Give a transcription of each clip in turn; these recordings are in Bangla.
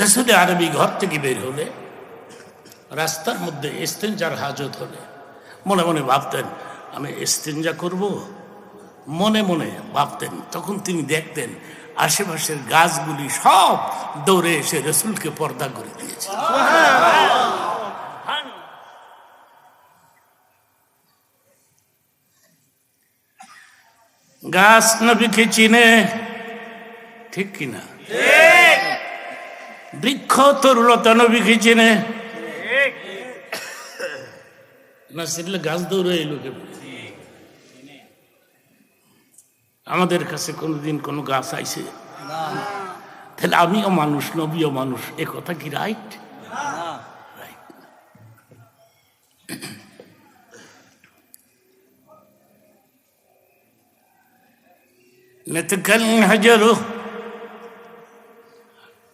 রসুল আরবি ঘর থেকে বের হলে, রাস্তার মধ্যে এস্তেঞ্জার হাজত হলে, মনে মনে ভাবতেন, আমি এস্তেঞ্জা করব? মনে মনে ভাবতেন, তখন তিনি দেখতেন আশেপাশের গাছগুলি সব দৌড়ে এসে রসুলকে পর্দা করে দিয়েছে। গাছ নবীকে চিনে, ঠিক কিনা? বৃক্ষ তরুলতা নবীকে চিনে না সেগুলো গাছ দৌড়ে এলো কে আমাদের কাছে কোনোদিন কোনো গাছ আইছে তাহলে আমিও মানুষ নবীও মানুষ এ কথা কি রাইট نتكلم হাজারো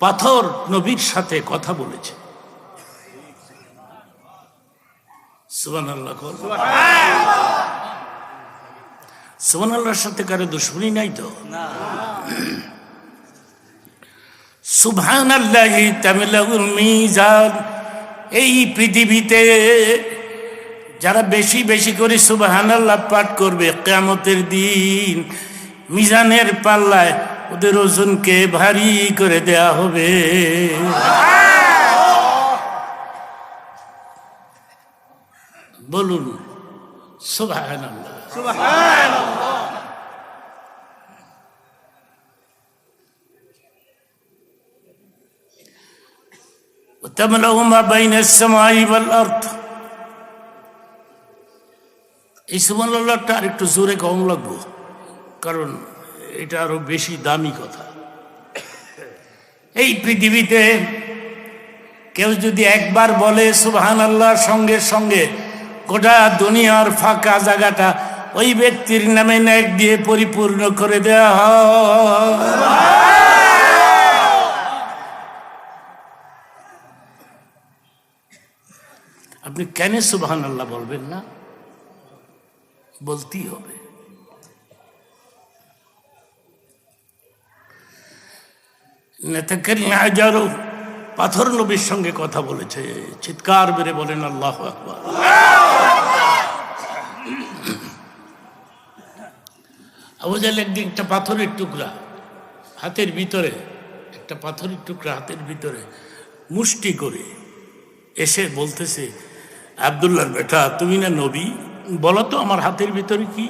পাথর নবীর সাথে কথা বলেছে। সুবান সাথে কারও দুশ্মনী নাই তো? সুবহান আল্লাহ মিজান। এই পৃথিবীতে যারা বেশি বেশি করে সুবহান পাঠ করবে, কেয়ামতের দিন মিজানের পাল্লায় ওদের ওজনকে ভারী করে দেয়া হবে বলুন সুবহান আল্লাহ وتملأ ما بين السماء والأرض এই সুবহানাল্লাহটা আর একটু জোরে কম লাগবো কারণ এটা আরও বেশি দামি কথা। এই পৃথিবীতে কেউ যদি একবার বলে সুবহান আল্লাহর সঙ্গে সঙ্গে, গোটা দুনিয়ার ফাঁকা জায়গাটা ওই ব্যক্তির নামে ন্যাক দিয়ে পরিপূর্ণ করে হয়। আপনি কেন সুবহান আল্লাহ বলবেন না? বলতেই হবে। নেতাকারী হাজারো পাথর নবীর সঙ্গে কথা বলেছে। চিৎকার বেড়ে বলেন, আল্লাহ আকবর। একদিন একটা পাথরের টুকরা হাতের ভিতরে, একটা পাথরের টুকরা হাতের ভিতরে মুষ্টি করে এসে বলতেছে আবদুল্লার বেটা, তুমি না নবী? বলো তো আমার হাতের ভিতরে কি?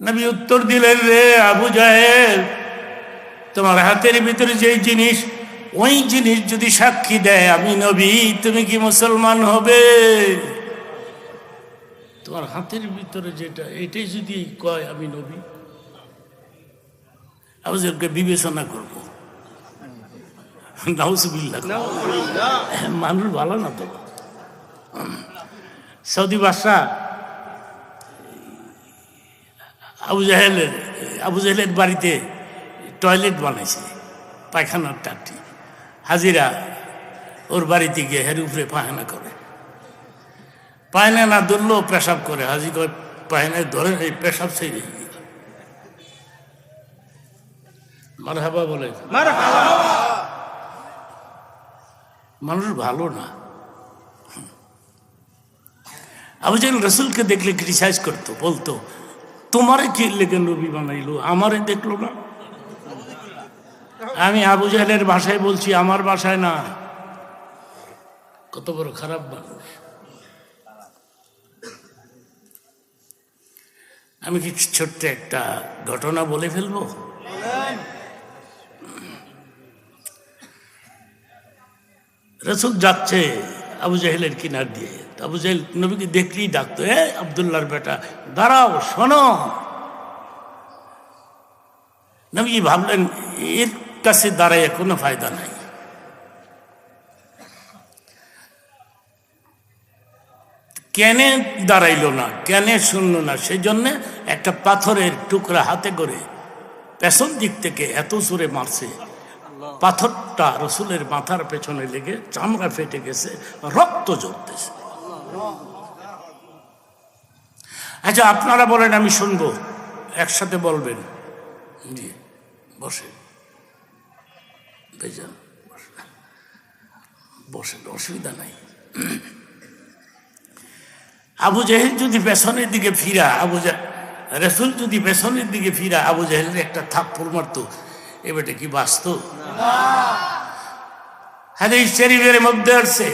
নবী উত্তর দিলেন, রে আবু জাহেল, তোমার হাতের ভিতরে যে জিনিস, ওই জিনিস যদি সাক্ষী দেয়, আমি নবী, তুমি কি মুসলমান হবে? তোমার হাতের ভিতরে যেটা, এটাই যদি কয়, আমি নবী আবুজকে বিবেচনা করব। মানুষ ভালো না তো। সৌদি বাদশাহ আবু জাহেলের আবু জাহেলের বাড়িতে টয়লেট বানাইছে পায়খানার টাটি হাজিরা ওর বাড়িতে গিয়ে হের উপরে পায়খানা করে। পায়না না ধরলেও পেশাব করে। হাজি করে পায়নায় ধরে এই পেশাব সেই মার হাবা বলে মানুষ ভালো না। আবু জাহেল রসুলকে দেখলে ক্রিটিসাইজ করতো বলতো তোমারে কি লেগে নবী বানাইলো? আমারে দেখল না। আমি আবু জাহেলের ভাষায় বলছি, আমার ভাষায় না। কত বড় খারাপ মানুষ। আমি কি ছোট্ট একটা ঘটনা বলে ফেলব? রসুল যাচ্ছে আবু জাহেলের কিনার দিয়ে। আবু জাহেল নবীকে দেখলেই ডাকতো, এ আবদুল্লার বেটা, দাঁড়াও, শোনো। নবী ভাবলেন, এর কাছে দাঁড়াইয়া কোনো ফায়দা নাই। কেন দাঁড়াইলো না, কেন শুনলো না সেই জন্যে একটা পাথরের টুকরা হাতে করে পেছন দিক থেকে এত জোরে মারছে। পাথরটা রসুলের মাথার পেছনে লেগে চামড়া ফেটে গেছে, রক্ত জ্বলতেছে আচ্ছা আপনারা বলেন, আমি শুনব। একসাথে বলবেন। জি বসেন। বসেন। অসুবিধা নাই। আবু জাহেল যদি পেছনের দিকে ফিরা, আবু রসুল যদি পেছনের দিকে ফিরা, আবু জাহেলের একটা থাপ্পড় মারতো এবারে কি বাস্তব হাদিস শরীফের মধ্যে আসছে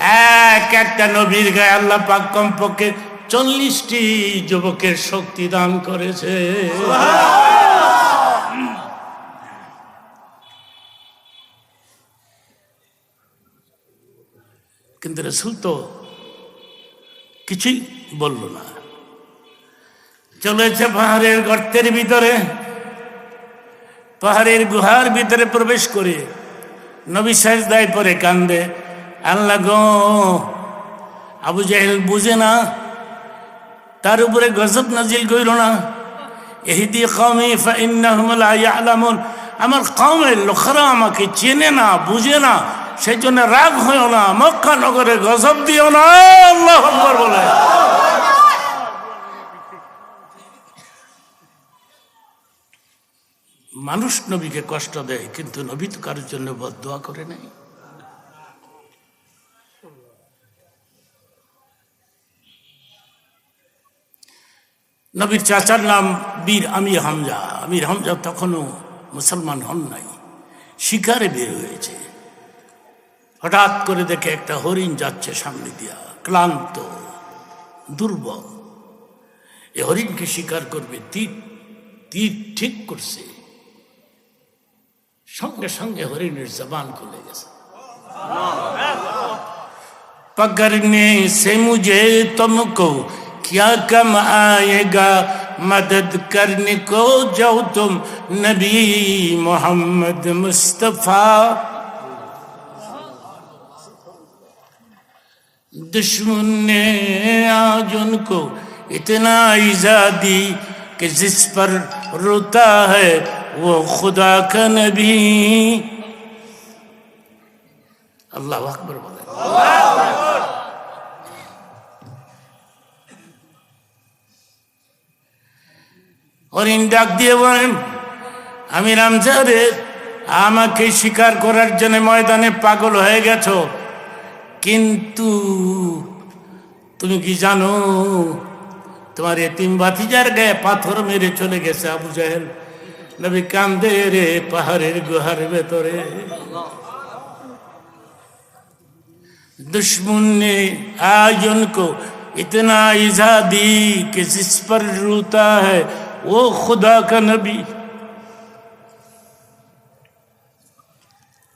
এক একটা নবীর গায়ে আল্লাহ পাক কমপক্ষে চল্লিশটি যুবকের শক্তি দান করেছে। কিন্তু রসুল তো কিছুই বলল না। চলেছে পাহাড়ের গর্তের ভিতরে, পাহাড়ের গুহার ভিতরে প্রবেশ করে নবী সাহেব দায় পরে কান্দে। আল্লাহ আবু জাহেল বুঝে না, তার উপরে গজব নাজিল কইল না। এহিদি কমে আলামুন আমার কমের লোকেরা আমাকে চেনে না, বুঝে না সেই জন্য রাগ হয়েও না, মক্কা নগরে গজব দিও না বলে। মানুষ নবীকে কষ্ট দেয়, কিন্তু নবী তো কারোর জন্য বদোয়া করে নাই। নবীর চাচার নাম বীর আমির হামজা। আমির হামজা তখনও মুসলমান হন নাই। শিকারে বের হয়েছে। হঠাৎ করে দেখে একটা হরিণ যাচ্ছে সামনে দিয়া ক্লান্ত দুর্বল। এ হরিণকে শিকার করবে তীর তীর ঠিক করছে। সঙ্গে সঙ্গে হরিণের জবান খুলে গেছে। পকড়নে সে মুঝে তুমকো کیا کم آئے گا مدد کرنے کو جو تم نبی محمد مصطفیٰ؟ دشمن نے آج ان کو اتنا ایزا دی کہ جس پر روتا ہے وہ خدا کا نبی۔ اللہ اکبر بولا হরিণ ডাক দিয়ে বলেন আমি রামচারে আমাকে স্বীকার করার জন্য ময়দানে পাগল হয়ে গেছো কিন্তু তুমি কি জানো তোমার এতিম বাতিজার গায়ে পাথর মেরে চলে গেছে আবু জাহেল নবী কান্দে রে পাহাড়ের গুহার ভেতরে दुश्मन ने आज उनको इतना ईजा दी कि जिस पर रोता है वो खुदा का नबी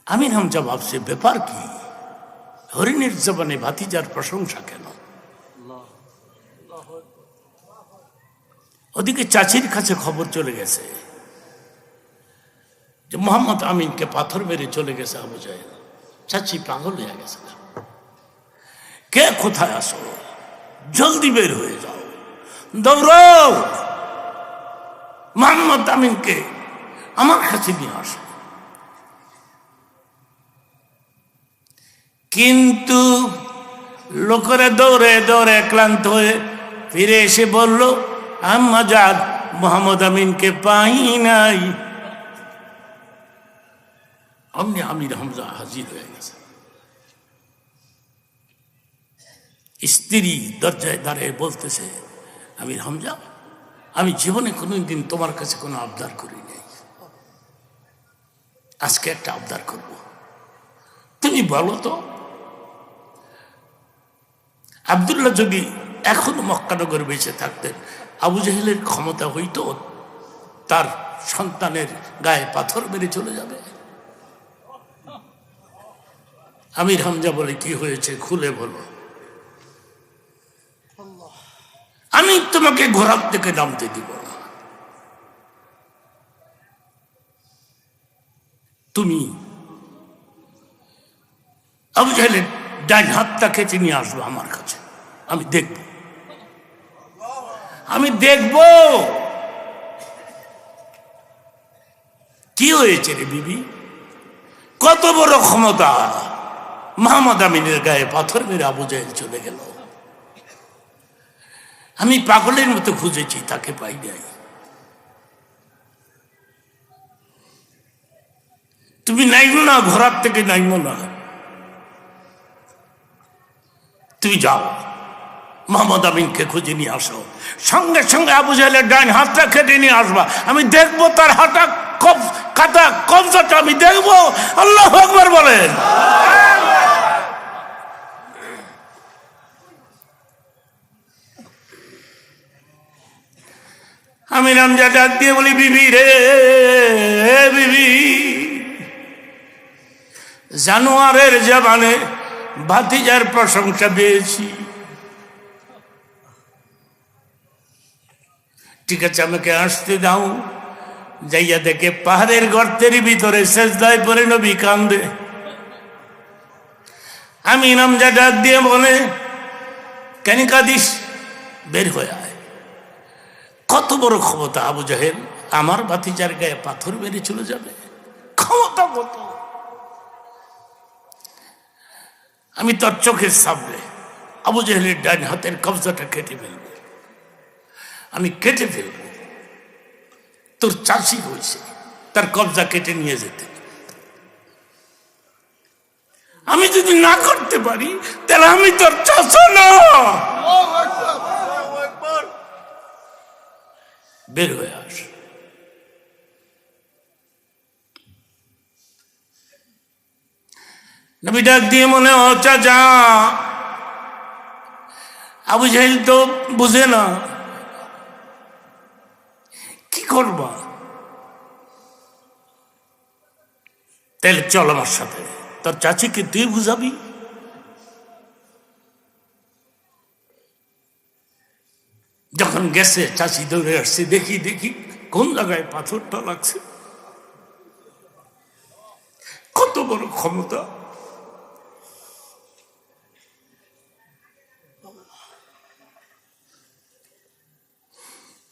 আমির হাম জবাব সে ব্যাপার কি হরিণের জবানে ভাতিজার প্রশংসা কেন ওদিকে চাচির কাছে খবর চলে গেছে যে মোহাম্মদ আমিনকে পাথর মেরে চলে গেছে আবু জাহেল চাচি পাগল হয়ে গেছে কে কোথায় আসো জলদি বের হয়ে যাও দৌড়াও মোহাম্মদ আমিনকে আমার কাছে নিয়ে আসো। কিন্তু লোকেরা দৌড়ে দৌড়ে ক্লান্ত হয়ে ফিরে এসে বলল, আম্মা যাদ মোহাম্মদ আমিনকে পাই নাই। অমনি আমির হামজা হাজির হয়ে গেছে। স্ত্রী দরজায় দাঁড়িয়ে বলতেছে, আমির হামজা আমি জীবনে কোনোদিন তোমার কাছে কোনো আবদার করি নাই। আজকে একটা আবদার করব। তুমি বলো তো, আবদুল্লাহ যদি এখনও মক্কানগর বেঁচে থাকতেন, আবু জাহেলের ক্ষমতা হইতো, তার সন্তানের গায়ে পাথর মেরে চলে যাবে। আমির হামজা বলে, কি হয়েছে খুলে বলো। আমি তোমাকে ঘোরার থেকে নামতে দিব না। তুমি আবু ডাইন হাতটা খেতে নিয়ে আসব আমার কাছে। আমি দেখব। আমি দেখব। কি হয়েছে রে বিবি? কত বড় ক্ষমতা? মোহাম্মদ আমিনের গায়ে পাথর মেরে আবু জাহেল চলে গেল। আমি পাগলের মতো খুঁজেছি, তাকে পাই নাই। তুমি নাইমো না ঘোরার থেকে নাইমো না। তুমি যাও। মোহাম্মদ আমিনকে খুঁজে নিয়ে আসো। সঙ্গে সঙ্গে আবু জাহেলের ডাইন হাতটা কেটে নিয়ে আসবা। আমি দেখব তার হাতা কাটা কবজাটা আমি দেখব। আল্লাহ আকবার বলেন। আমি রামজা ডাক দিয়ে বলি, বিবি রে, বিবি। জানুয়ারের জবানে ভাতিজার প্রশংসা পেয়েছি। ঠিক আছে, আমাকে আসতে দাও। যাইয়া দেখে পাহাড়ের গর্তের ভিতরে শেষদায় পরে নবী কান্দে। আমি নামজা ডাক দিয়ে বলে, কেন কাঁদিস? বের হয়ে কত বড় ক্ষমতা, আবু জাহেল? আমার বাতিজার গায়ে পাথর মেরে চলে যাবে। ক্ষমতা কত? আমি তোর চোখের সামনে আবু জাহেলের ডান হাতের কবজাটা কেটে ফেলব। আমি কেটে ফেলব। তোর চাষি হয়েছে, তার কবজা কেটে নিয়ে যেতে। আমি যদি না করতে পারি, তাহলে আমি তোর চাষা না। বের হয়ে আস। নবী ডাক দিয়ে মনে ও চাচা, আবু জাহিল তো বুঝে না। কি করবা? তাহলে চল আমার সাথে। তোর চাচিকে তুই বুঝাবি? যখন গেছে, চাচি দৌড়ে আসছে। দেখি দেখি, কোন জায়গায় পাথরটা লাগছে? কত বড় ক্ষমতা।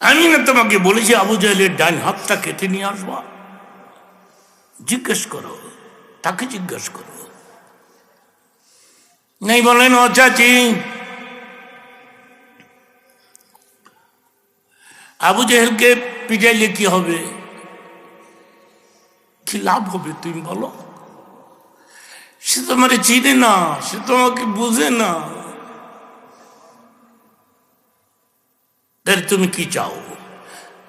আমি না তোমাকে বলেছি, আবু জাহেলের ডান হাতটা কেটে নিয়ে আসবা। জিজ্ঞেস করো, তাকে জিজ্ঞেস করো। নেই বলেন, ও চাচি আবু জেহেলকে পিটাইলে কি হবে? কি লাভ হবে তুমি বলো? সে তোমার চিনে না, সে তোমাকে বুঝে না। তাহলে তুমি কি চাও?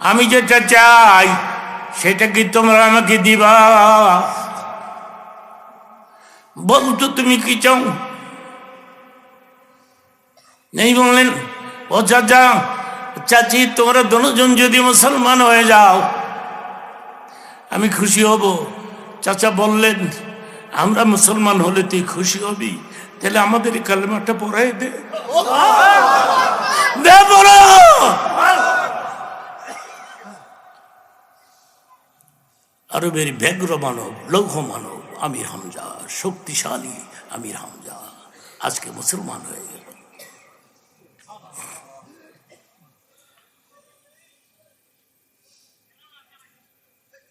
আমি যেটা চাই, সেটা কি তোমরা আমাকে দিবা? বলতো তুমি কি চাও? নেই বললেন, ও চাচা চাচি তোমরা দুজন যদি মুসলমান হয়ে যাও আমি খুশি হব। চাচা বললেন আমরা মুসলমান হলে তুই খুশি হবি। তাহলে আমাদের কালেমাটা পড়াই দে। আরবের ব্যগ্র মানব লৌহ মানব আমির হামজা শক্তিশালী আমির হামজা আজকে মুসলমান হয়ে গেল।